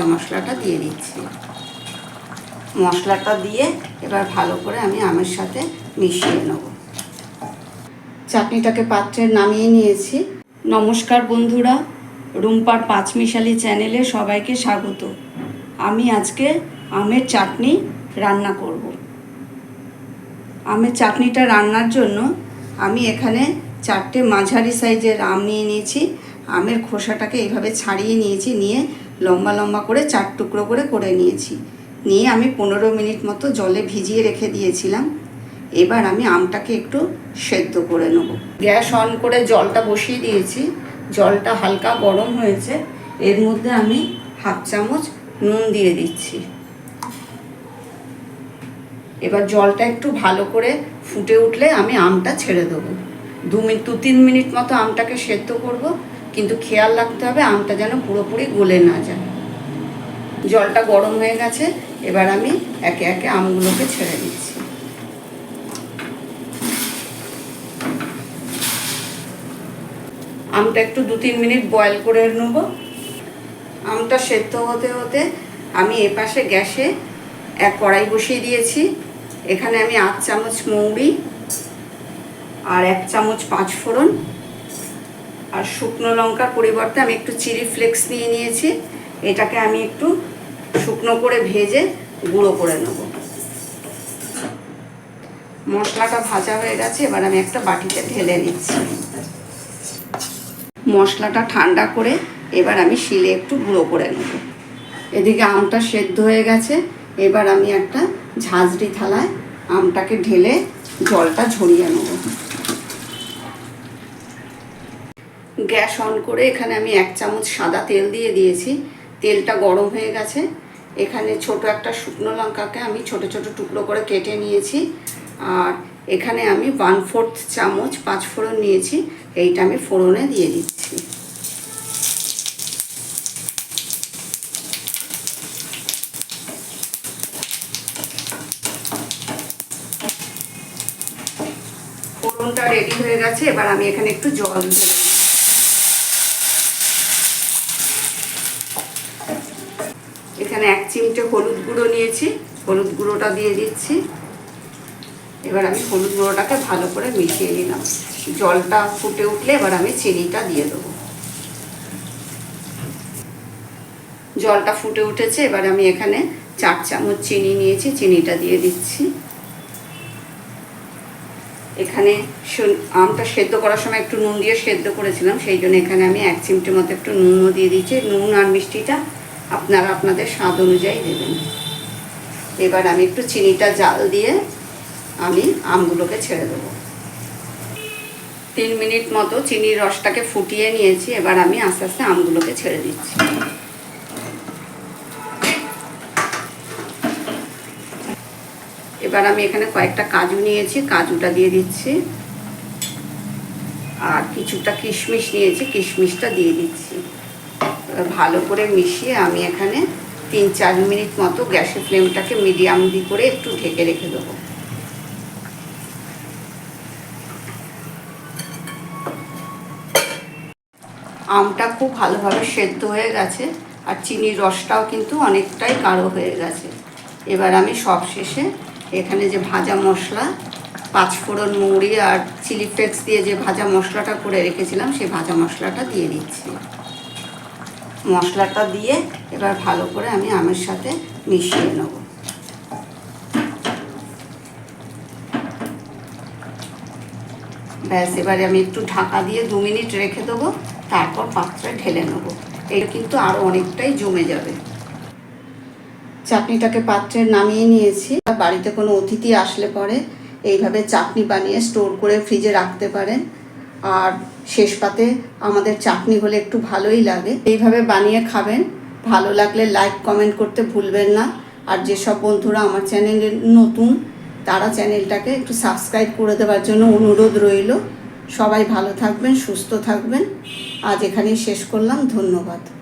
ভাজা মশলাটা দিয়ে দিচ্ছি। মশলাটা দিয়ে এবার ভালো করে আমি আমের সাথে মিশিয়ে নেব। চাটনিটাকে পাত্রে নামিয়ে নিয়েছি। নমস্কার বন্ধুরা, রুম্পার পাঁচমিশালি চ্যানেলে সবাইকে স্বাগত। আমি আজকে আমের চাটনি রান্না করব। আমের চাটনিটা রান্নার জন্য আমি এখানে চারটে মাঝারি সাইজের আম নিয়ে নিয়েছি। আমের খোসাটাকে এইভাবে ছাড়িয়ে নিয়েছি, নিয়ে লম্বা লম্বা করে চার টুকরো করে করে নিয়েছি। নিয়ে আমি পনেরো মিনিট মতো জলে ভিজিয়ে রেখে দিয়েছিলাম। এবার আমি আমটাকে একটু সেদ্ধ করে নেব। গ্যাস অন করে জলটা বসিয়ে দিয়েছি। জলটা হালকা গরম হয়েছে। এর মধ্যে আমি হাফ চামচ নুন দিয়ে দিচ্ছি। এবার জলটা একটু ভালো করে ফুটে উঠলে আমি আমটা ছেড়ে দেবো। দু মিনিট দু তিন মিনিট মতো আমটাকে সেদ্ধ করব। কিন্তু খেয়াল রাখতে হবে, আমটা যেন পুরোপুরি গলে না যায়। জলটা গরম হয়ে গেছে, এবার আমি একে একে আমগুলোকে ছেড়ে দিচ্ছি। আমটা একটু দু তিন মিনিট বয়েল করে নেব। আমটা সেদ্ধ হতে হতে আমি এপাশে গ্যাসে এক কড়াই বসিয়ে দিয়েছি। এখানে আমি আট চামচ মৌরি আর এক চামচ পাঁচ ফোড়ন আর শুকনো লঙ্কার পরিবর্তে আমি একটু চিলি ফ্লেক্স নিয়ে নিয়েছি। এটাকে আমি একটু শুকনো করে ভেজে গুঁড়ো করে নেব। মশলাটা ভাজা হয়ে গেছে, এবার আমি একটা বাটিতে ঢেলে নিচ্ছি। মশলাটা ঠান্ডা করে এবার আমি শিলে একটু গুঁড়ো করে নেব। এদিকে আমটা সেদ্ধ হয়ে গেছে, এবার আমি একটা ঝাঁঝরি থালায় আমটাকে ঢেলে জলটা ঝরিয়ে নেব। গ্যাস অন করে এখানে আমি এক চামচ সাদা তেল দিয়ে দিয়েছি। তেলটা গরম হয়ে গেছে। এখানে ছোট একটা শুকনো লঙ্কাকে আমি ছোট ছোট টুকরো করে কেটে নিয়েছি। আর এখানে আমি ওয়ান ফোর্থ চামচ পাঁচ ফোড়ন নিয়েছি। এইটা আমি ফোড়নে দিয়ে দিচ্ছি। ফোড়নটা রেডি হয়ে গেছে। এবার আমি এখানে একটু জল ঢেলে দিচ্ছি। এখানে এক চিমটে হলুদ গুঁড়ো নিয়েছি, হলুদ গুঁড়োটা দিয়ে দিচ্ছি। এবার আমি হলুদ গুঁড়োটাকে ভালো করে মিশিয়ে নিলাম। জলটা ফুটে উঠলে এবার আমি চিনিটা দিয়ে দেবো। জলটা ফুটে উঠেছে, এবার আমি এখানে চার চামচ চিনি নিয়েছি, চিনিটা দিয়ে দিচ্ছি। এখানে আমটা সেদ্ধ করার সময় একটু নুন দিয়ে সেদ্ধ করেছিলাম, সেই জন্য এখানে আমি এক চিমটে মতো একটু নুনও দিয়ে দিচ্ছি নুন আর মিষ্টিটা আপনারা আপনাদের স্বাদ অনুযায়ী দেবেন। এবার আমি একটু চিনিটা জাল দিয়ে আমি আমগুলোকে ছেড়ে দেবো। তিন মিনিট মতো চিনির রসটাকে ফুটিয়ে নিয়েছি, এবার আমি আস্তে আস্তে আমগুলোকে ছেড়ে দিচ্ছি। এবার আমি এখানে কয়েকটা কাজু নিয়েছি, কাজুটা দিয়ে দিচ্ছি। আর কিছুটা কিশমিশ নিয়েছি, কিশমিশটা দিয়ে দিচ্ছি। ভালো করে মিশিয়ে আমি এখানে তিন চার মিনিট মতো গ্যাসের ফ্লেমটাকে মিডিয়াম দি করে একটু ঢেকে রেখে দেবো। আমটা খুব ভালোভাবে সেদ্ধ হয়ে গেছে আর চিনির রসটাও কিন্তু অনেকটাই গাঢ় হয়ে গেছে। এবার আমি সব শেষে এখানে যে ভাজা মশলা, পাঁচফোড়ন মৌরি আর চিলি ফ্লেক্স দিয়ে যে ভাজা মশলাটা করে রেখেছিলাম, সেই ভাজা মশলাটা দিয়ে দিচ্ছি। মশলাটা দিয়ে এবার ভালো করে আমি আমের সাথে মিশিয়ে নেব। ব্যাস, এবারে আমি একটু ঢাকা দিয়ে দু মিনিট রেখে দেবো, তারপর পাত্রে ঢেলে নেব। এটা কিন্তু আরও অনেকটাই জমে যাবে। চাটনিটাকে পাত্রে নামিয়ে নিয়েছি। বাড়িতে কোনো অতিথি আসলে পরে এইভাবে চাটনি বানিয়ে স্টোর করে ফ্রিজে রাখতে পারেন। আর শেষ পাতে আমাদের চাটনি হলে একটু ভালোই লাগে। এইভাবে বানিয়ে খাবেন। ভালো লাগলে লাইক কমেন্ট করতে ভুলবেন না। আর যেসব বন্ধুরা আমার চ্যানেলে নতুন, তারা চ্যানেলটাকে একটু সাবস্ক্রাইব করে দেওয়ার জন্য অনুরোধ রইল। সবাই ভালো থাকবেন, সুস্থ থাকবেন। আজ এখানেই শেষ করলাম। ধন্যবাদ।